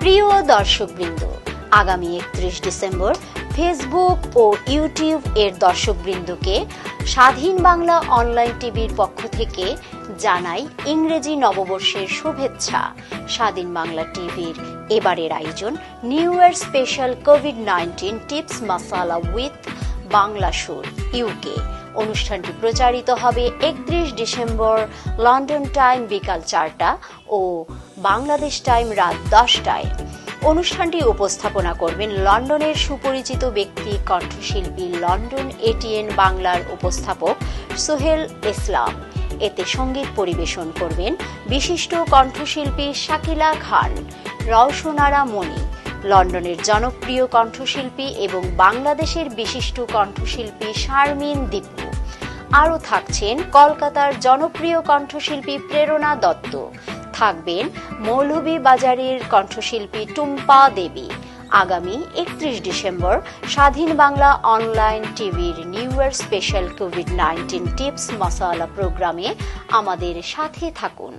প্রিয় দর্শকবৃন্দ, আগামী একত্রিশ ডিসেম্বর ফেসবুক ও ইউটিউব এর দর্শকবৃন্দকে স্বাধীন বাংলা অনলাইন টিভির পক্ষ থেকে জানাই ইংরেজি নববর্ষের শুভেচ্ছা। স্বাধীন বাংলা টিভির এবারের আয়োজন new year special covid nineteen tips masala with Bangla Sur UK অনুষ্ঠানটি প্রচারিত হবে একত্রিশ ডিসেম্বর লন্ডন টাইম বিকাল চারটা ও বাংলাদেশ টাইম রাত দশটায়। অনুষ্ঠানটি উপস্থাপনা করবেন লন্ডনের সুপরিচিত ব্যক্তি কণ্ঠশিল্পী লন্ডন এটিএন বাংলার উপস্থাপক সোহেল ইসলাম। এতে সংগীত পরিবেশন করবেন বিশিষ্ট কণ্ঠশিল্পী শাকিলা খান, রওশনারা মণি লন্ডনের জনপ্রিয় কণ্ঠশিল্পী এবং বাংলাদেশের বিশিষ্ট কণ্ঠশিল্পী শারমিন দীপু। আরও থাকছেন কলকাতার জনপ্রিয় কণ্ঠশিল্পী প্রেরণা দত্ত। থাকবেন মৌলভী বাজারের কণ্ঠশিল্পী টুম্পা দেবী। আগামী একত্রিশ ডিসেম্বর স্বাধীন বাংলা অনলাইন টিভির new year special covid nineteen tips masala প্রোগ্রামে আমাদের সাথে থাকুন।